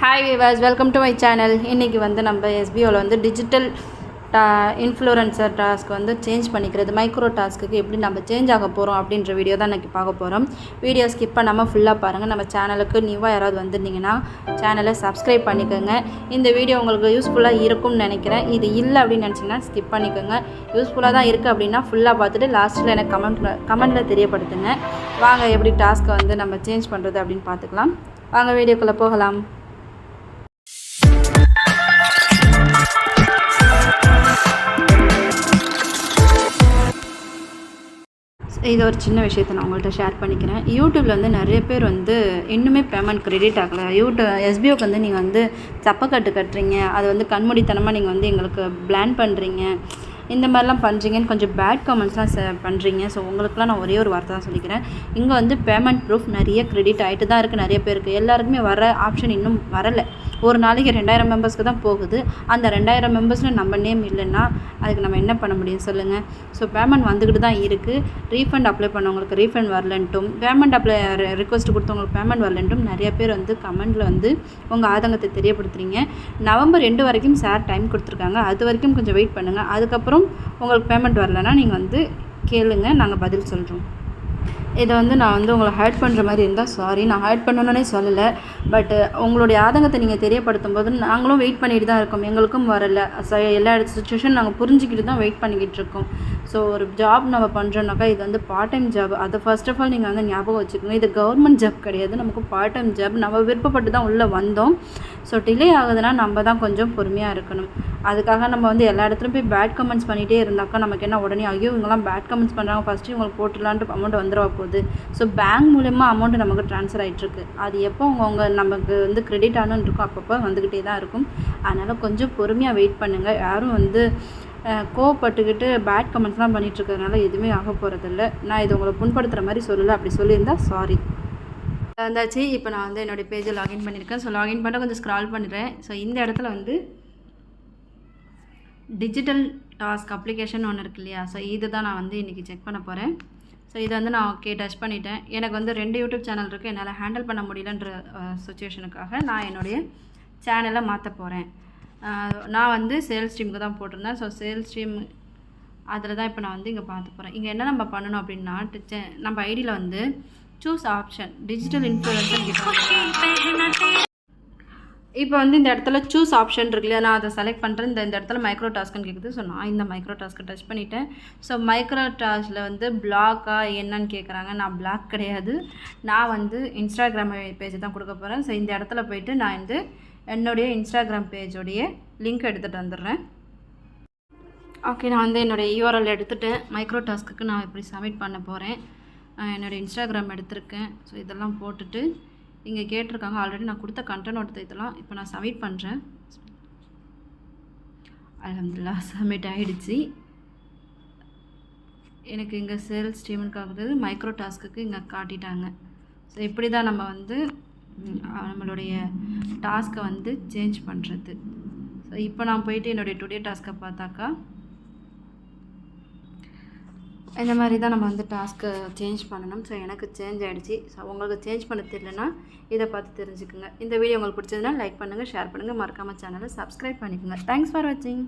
Hi viewers welcome to my channel இன்றைக்கி வந்து நம்ம எஸ்பிஓவில் வந்து டிஜிட்டல் டா இன்ஃப்ளூரன்சர் டாஸ்க் வந்து சேஞ்ச் பண்ணிக்கிறது மைக்ரோ டாஸ்க்குக்கு எப்படி நம்ம சேஞ்ச் ஆக போகிறோம் அப்படின்ற வீடியோ தான் இன்றைக்கி பார்க்க போகிறோம் வீடியோ ஸ்கிப் பண்ணாமல் ஃபுல்லாக பாருங்கள் நம்ம சேனலுக்கு நியூவாக யாராவது வந்திருந்தீங்கன்னா சேனலை சப்ஸ்கிரைப் பண்ணிக்கோங்க. இந்த வீடியோ உங்களுக்கு யூஸ்ஃபுல்லாக இருக்கும்னு நினைக்கிறேன். இது இல்லை அப்படின்னு நினச்சிங்கன்னா ஸ்கிப் பண்ணிக்கோங்க. யூஸ்ஃபுல்லாக தான் இருக்குது அப்படின்னா ஃபுல்லாக பார்த்துட்டு லாஸ்ட்டில் எனக்கு கமெண்ட் கமெண்ட்டில் தெரியப்படுத்துங்க. வாங்க எப்படி டாஸ்க்கை வந்து நம்ம சேஞ்ச் பண்ணுறது அப்படின்னு பார்த்துக்கலாம். வாங்க வீடியோக்குள்ளே போகலாம். இது ஒரு சின்ன விஷயத்தை நான் உங்கள்கிட்ட ஷேர் பண்ணிக்கிறேன். யூடியூப்பில் வந்து நிறைய பேர் வந்து இன்னுமே பேமெண்ட் கிரெடிட் ஆகலை. யூடியூப் எஸ்பிஓக்கு வந்து நீங்கள் வந்து சப்பக்கட்டு கட்டுறீங்க. அது வந்து கண்மூடித்தனமாக நீங்கள் வந்து எங்களுக்கு பிளான் பண்ணுறீங்க இந்த மாதிரிலாம் பண்ணுறீங்கன்னு கொஞ்சம் பேட் கமெண்ட்ஸ்லாம் ச பண்ணுறீங்க ஸோ உங்களுக்குலாம் நான் ஒரே ஒரு வார்த்தை தான் சொல்லிக்கிறேன். இங்கே வந்து பேமெண்ட் ப்ரூஃப் நிறைய க்ரெடிட் ஆகிட்டு தான் இருக்குது நிறைய பேருக்கு. எல்லாருக்குமே வர ஆப்ஷன் இன்னும் வரலை. ஒரு நாளைக்கு ரெண்டாயிரம் மெம்பர்ஸ்க்கு தான் போகுது. அந்த ரெண்டாயிரம் மெம்பர்ஸில் நம்ம நேம் இல்லைன்னா அதுக்கு நம்ம என்ன பண்ண முடியும் சொல்லுங்கள் ஸோ பேமெண்ட் வந்துக்கிட்டு தான் இருக்குது ரீஃபண்ட் அப்ளை பண்ணவங்களுக்கு ரீஃபண்ட் வரலன்ட்டும் பேமெண்ட் அப்ளை ரிக்வஸ்ட் கொடுத்தவங்களுக்கு பேமெண்ட் வரலன்ட்டும் நிறைய பேர் வந்து கமெண்டில் வந்து உங்கள் ஆதங்கத்தை தெரியப்படுத்துறீங்க. நவம்பர் ரெண்டு வரைக்கும் சார் டைம் கொடுத்துருக்காங்க. அது வரைக்கும் கொஞ்சம் வெயிட் பண்ணுங்கள் அதுக்கப்புறம் உங்களுக்கு பேமெண்ட் வரலன்னா நீங்கள் வந்து கேளுங்கள் நாங்கள் பதில் சொல்கிறோம் இதை வந்து நான் வந்து உங்களை ஹேட் பண்ணுற மாதிரி இருந்தால் சாரி நான் ஹேட் பண்ணணுன்னே சொல்லலை. பட் உங்களுடைய ஆதங்கத்தை நீங்கள் தெரியப்படுத்தும் போது நாங்களும் வெயிட் பண்ணிட்டு தான் இருக்கோம். எங்களுக்கும் வரல. ச எல்லா சுச்சுவேஷன் நாங்கள் புரிஞ்சுக்கிட்டு தான் வெயிட் பண்ணிக்கிட்டு இருக்கோம். ஸோ ஒரு ஜாப் நம்ம பண்ணுறோன்னாக்கா இது வந்து பார்ட் டைம் ஜாப் அதை ஃபர்ஸ்ட் ஆஃப் ஆல் நீங்கள் வந்து ஞாபகம் வச்சுக்கோங்க. இது கவர்மெண்ட் ஜாப் கிடையாது. நமக்கு பார்ட் டைம் ஜாப் நம்ம விருப்பப்பட்டு தான் உள்ளே வந்தோம். ஸோ டிலே ஆகுதுன்னா நம்ம தான் கொஞ்சம் பொறுமையாக இருக்கணும். அதுக்காக நம்ம வந்து எல்லா இடத்துலையும் போய் பேட் கமெண்ட்ஸ் பண்ணிகிட்டே இருந்தாக்கா நமக்கு என்ன உடனே ஐயோ இவங்கெல்லாம் பேட் கமெண்ட்ஸ் பண்ணுறாங்க ஃபஸ்ட்டு இவங்களுக்கு போட்டுடலான்ட்டு அமௌண்ட் வந்துடுவா போகுது. ஸோ பேங்க் மூலயமா அமௌண்ட் நமக்கு ட்ரான்ஸ்ஃபர் ஆகிட்டுருக்கு அது எப்போ அவங்க அவங்க நமக்கு வந்து கிரெடிட் ஆனுன்னு இருக்கும் அப்பப்போ வந்துக்கிட்டே தான் இருக்கும். அதனால் கொஞ்சம் பொறுமையாக வெயிட் பண்ணுங்கள் யாரும் வந்து கோவப்பட்டுக்கிட்டு பேட் கமெண்ட்ஸ்லாம் பண்ணிகிட்ருக்கறதுனால எதுவுமே ஆக போகிறதில்ல நான் இது உங்களை புண்படுத்துகிற மாதிரி சொல்லலை. அப்படி சொல்லியிருந்தா சாரி வந்தாச்சு இப்போ நான் வந்து என்னுடைய பேஜை லாகின் பண்ணியிருக்கேன் ஸோ லாகின் பண்ண கொஞ்சம் ஸ்க்ரால் பண்ணிடுறேன் ஸோ இந்த இடத்துல வந்து டிஜிட்டல் டாஸ்க் அப்ளிகேஷன் ஒன்று இருக்கு இல்லையா? ஸோ இது தான் நான் வந்து இன்றைக்கி செக் பண்ண போகிறேன் ஸோ இதை வந்து நான் ஓகே டச் பண்ணிட்டேன். எனக்கு வந்து ரெண்டு யூடியூப் சேனல் இருக்குது என்னால் ஹேண்டில் பண்ண முடியலன்ற சுச்சுவேஷனுக்காக நான் என்னுடைய சேனலை மாற்ற போகிறேன் நான் வந்து சேல்ஸ் டீமுக்கு தான் போட்டிருந்தேன். ஸோ சேல்ஸ் டீம் அதில் தான் இப்போ நான் வந்து இங்கே பார்த்து போகிறேன் இங்கே என்ன நம்ம பண்ணணும் அப்படின்னா நம்ம ஐடியில் வந்து சூஸ் ஆப்ஷன் டிஜிட்டல் இன்ஃப்ளூயன்சர் கிட்ட இப்போ வந்து இந்த இடத்துல சூஸ் ஆப்ஷன் இருக்கு இல்லையா? நான் அதை செலக்ட் பண்ணுறேன் இந்த இந்த இடத்துல மைக்ரோ டாஸ்க்குன்னு கேட்குது ஸோ நான் இந்த மைக்ரோ டாஸ்க்கை டச் பண்ணிட்டேன். ஸோ மைக்ரோ டாஸ்கில் வந்து பிளாக்காக என்னன்னு கேட்குறாங்க நான் பிளாக் கிடையாது. நான் வந்து இன்ஸ்டாகிராம் பேஜ் தான் கொடுக்க போகிறேன் ஸோ இந்த இடத்துல போயிட்டு நான் வந்து என்னுடைய இன்ஸ்டாகிராம் பேஜோடைய லிங்க் எடுத்துகிட்டு வந்துடுறேன். ஓகே நான் வந்து என்னுடைய யூஆர்எல் எடுத்துகிட்டேன் மைக்ரோ டாஸ்க்கு நான் இப்படி சப்மிட் பண்ண போகிறேன் என்னோடய இன்ஸ்டாகிராம் எடுத்திருக்கேன். ஸோ இதெல்லாம் போட்டுட்டு இங்கே கேட்டிருக்காங்க. ஆல்ரெடி நான் கொடுத்த கண்டென்ட் இதெல்லாம் இப்போ நான் சப்மிட் பண்ணுறேன் அலமதுல்லா சப்மிட் ஆகிடுச்சு எனக்கு இங்கே சேல்ஸ் டீமுக்காகுது மைக்ரோ டாஸ்க்குக்கு இங்கே காட்டிட்டாங்க. ஸோ இப்படி தான் நம்ம வந்து நம்மளுடைய டாஸ்க்கை வந்து சேஞ்ச் பண்ணுறது ஸோ இப்போ நான் போயிட்டு என்னுடைய டுடே டாஸ்க்கை பார்த்தாக்கா இந்த மாதிரி தான் நம்ம வந்து டாஸ்க்கை சேஞ்ச் பண்ணணும். ஸோ எனக்கு சேஞ்ச் ஆகிடுச்சி ஸோ உங்களுக்கு சேஞ்ச் பண்ண தெரியலனா இதை பார்த்து தெரிஞ்சுக்குங்க. இந்த வீடியோ உங்களுக்கு பிடிச்சதுன்னா லைக் பண்ணுங்கள் ஷேர் பண்ணுங்கள் மறக்காமல் சேனலை சப்ஸ்கிரைப் பண்ணிக்கோங்க. தேங்க்ஸ் ஃபார் வாட்சிங்